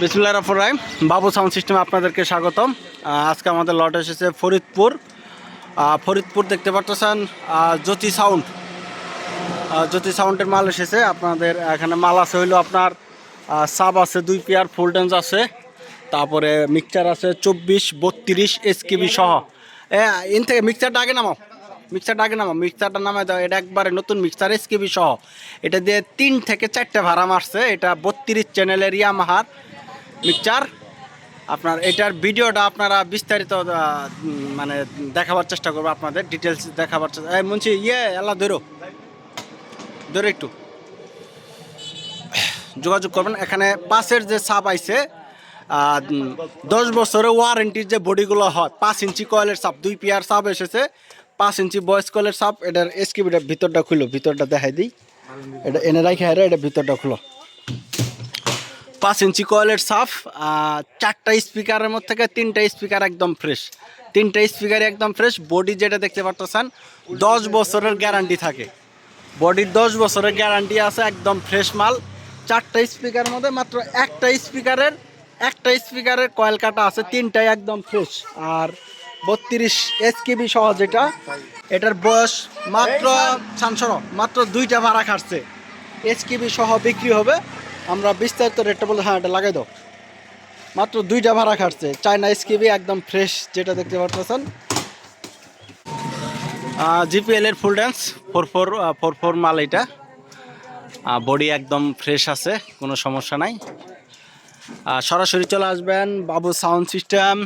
বিসমুল্লাহ রফর রাহিম। বাবু সাউন্ড সিস্টেমে আপনাদেরকে স্বাগতম। আজকে আমাদের লট এসেছে ফরিদপুর। ফরিদপুর দেখতে পাচ্ছেন জ্যোতি সাউন্ড। জ্যোতি সাউন্ডের মাল এসেছে। আপনাদের এখানে মাল আছে হইল আপনার সাব আছে দুই পেয়ার, ফুল ডেন্স আছে। তারপরে মিক্সচার আছে চব্বিশ, বত্রিশ এসকেবি সহ। এ ইন থেকে মিক্সচারটা আগে নামাও। মিক্সারটা আগে নামাও। মিক্সারটা নামায় দাও। এটা একবারে নতুন মিক্সার, এসকেবি সহ। এটা দিয়ে তিন থেকে চারটে ভাড়া মারছে। এটা বত্রিশ চ্যানেলের ইয়ামাহার। মিক্সচার। আপনার এটার ভিডিওটা আপনারা বিস্তারিত মানে দেখাবার চেষ্টা করব আপনাদের ডিটেলস দেখাবার চেষ্টা মুন্সি ইয়ে আল্লাহ ধরো। ধরো একটু। যোগাযোগ করবেন। এখানে পাশের যে সাপ আইছে দশ বছরের ওয়ারেন্টির যে বডিগুলো হয়, পাঁচ ইঞ্চি কয়েলের সাপ দুই পেয়ার সাপ এসেছে। পাঁচ ইঞ্চি বয়স কয়েলের সাপ এটার এসকিবিটা ভিতরটা খুলো, ভিতরটা দেখাই দিই। এটা এনে রাখে এটা ভিতরটা খুলো। পাঁচ ইঞ্চি কয়েলের সাফ চারটা স্পিকারের মধ্যে থেকে তিনটা স্পিকার একদম ফ্রেশ তিনটা স্পিকার একদম ফ্রেশ বডি যেটা দেখতে পারতেছেন, দশ বছরের গ্যারান্টি থাকে। বডির দশ বছরের গ্যারান্টি আছে, একদম ফ্রেশ মাল। চারটা স্পিকারের মধ্যে মাত্র একটা স্পিকারের একটা স্পিকারের কয়েল কাটা আছে, তিনটাই একদম ফ্রেশ আর বত্রিশ এসকেবি সহ যেটা, এটার বয়স মাত্র, সানসর, মাত্র দুইটা ভাড়া খাটছে। এসকেবি সহ বিক্রি হবে আমরা বিস্তারিত রেটটা বলে হ্যাঁ এটা লাগাই দাও। মাত্র দুইটা ভাড়া খাটছে। চায়না এসকেবি একদম ফ্রেশ যেটা দেখতে পারতেছেন। জিপিএল এর full dance four four four four মাল এটা। বডি একদম ফ্রেশ আছে, কোনো সমস্যা নাই। সরাসরি চলে আসবেন বাবু সাউন্ড সিস্টেম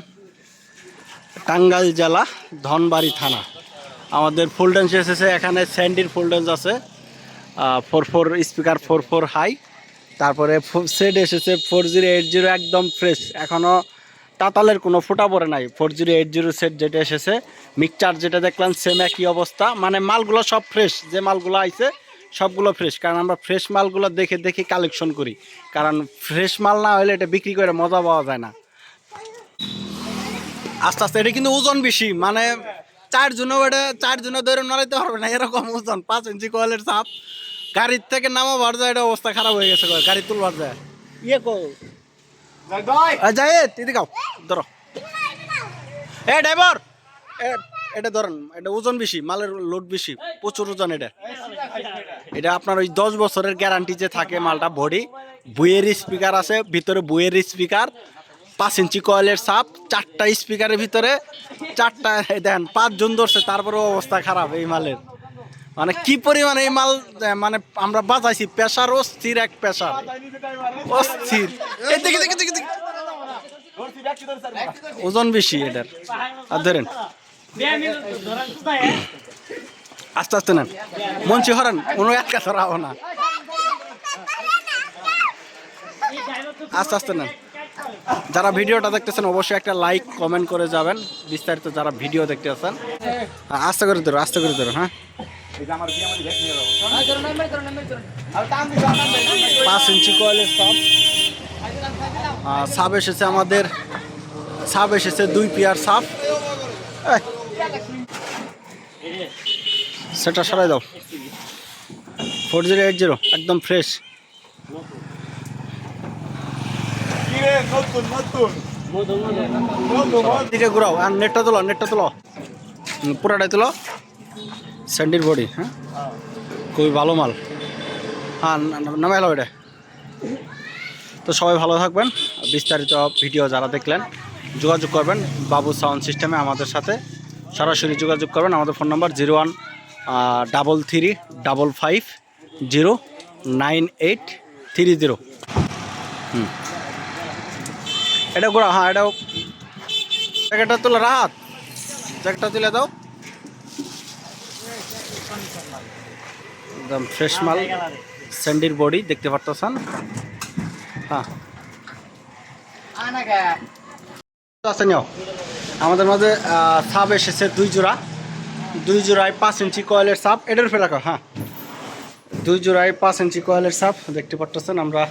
টাঙ্গাইল জেলা, ধনবাড়ি থানা। আমাদের ফুল ড্যান্স এসেছে, এখানে স্যান্ডির ফুল ড্যান্স আছে। Four four speaker four four high তারপরে সেট এসেছে ফোর জিরো এইট জিরো একদম ফ্রেশ এখনও তাতালের কোনো ফোটা পড়ে নাই। Four zero eight zero set যেটা এসেছে মিক্সচার যেটা দেখলাম সেম একই অবস্থা। মানে মালগুলো সব ফ্রেশ যে মালগুলো আইছে, সবগুলো ফ্রেশ কারণ আমরা ফ্রেশ মালগুলো দেখে দেখে কালেকশন করি। কারণ ফ্রেশ মাল না হলে এটা বিক্রি করে মজা পাওয়া যায় না। আস্তে আস্তে, এটা কিন্তু ওজন বেশি। মানে চারজনও এটা চারজনে ধরে নড়াইতে পারবে না। এরকম ওজন, পাঁচ ইঞ্চি কয়েলের চাপ গাড়ির থেকে নামাবার যায় এটা অবস্থা খারাপ হয়ে গেছে গাড়ি তুলবার যায়। ইয়ে কো যাই দিদি গাও ধরো। এ ড্রাইভার! এটা ধরেন এটা ওজন বেশি মালের লোড বেশি প্রচুর ওজন এটা। এটা আপনার ওই দশ বছরের গ্যারান্টি যে থাকে মালটা বডি বুয়ের স্পিকার আছে ভিতরে বুয়ের স্পিকার পাঁচ ইঞ্চি কয়েলের সাপ চারটা স্পিকারের ভিতরে চারটা দেন পাঁচজন ধরছে তারপরেও অবস্থা খারাপ এই মালের। মানে কি পরিমাণে এই মাল মানে আমরা বাজাইছি পেশার অস্থির এক পেশার অস্থির। ওজন বেশি এটার। আর ধরেন। আস্তে আস্তে নেন। মঞ্চি হরেন। কোনো এক কাছে রাখো না। আস্তে আস্তে নেন। যারা ভিডিওটা দেখতেছেন, অবশ্যই একটা লাইক, কমেন্ট করে যাবেন। বিস্তারিত যারা ভিডিও দেখতেছেন আস্তে করে ধরো, আস্তে করে ধরো হ্যাঁ? পাঁচ ইঞ্চি কয়েলের সাপ সাপ এসেছে আমাদের সাপ এসেছে দুই পেয়ার সাপ সেটা সরাই দাও। ফোর জিরো এইট জিরো একদম ফ্রেশ দিকে ঘুরাও আর নেটটা তোলো নেটটা তোলো। পুরাটাই তোলো। স্যান্ডির বডি হ্যাঁ খুবই ভালো মাল। হ্যাঁ নামে এলো এটা। তো সবাই ভালো থাকবেন। বিস্তারিত ভিডিও যারা দেখলেন, যোগাযোগ করবেন বাবু সাউন্ড সিস্টেমে আমাদের সাথে। সরাসরি যোগাযোগ করবেন, আমাদের phone number zero one double three, double five, zero, nine eight, three zero. হুম। এটা গোড়া হ্যাঁ এটাও। জ্যাকেটটা তুলে, রাহাত। জ্যাকেটটা তুলে দাও। একদম ফ্রেশ মাল স্যান্ডির বডি, দেখতে পারতেছেন? হ্যাঁ। নিও। আমাদের মাঝে সাপ এসেছে দুই জোড়া। দুই জোড়ায় পাঁচ ইঞ্চি কয়েলের সাপ এটার ফেলা হ্যাঁ। দুই জোড়ায় পাঁচ ইঞ্চি কয়েলের সাপ দেখতে পারতেছেন আমরা।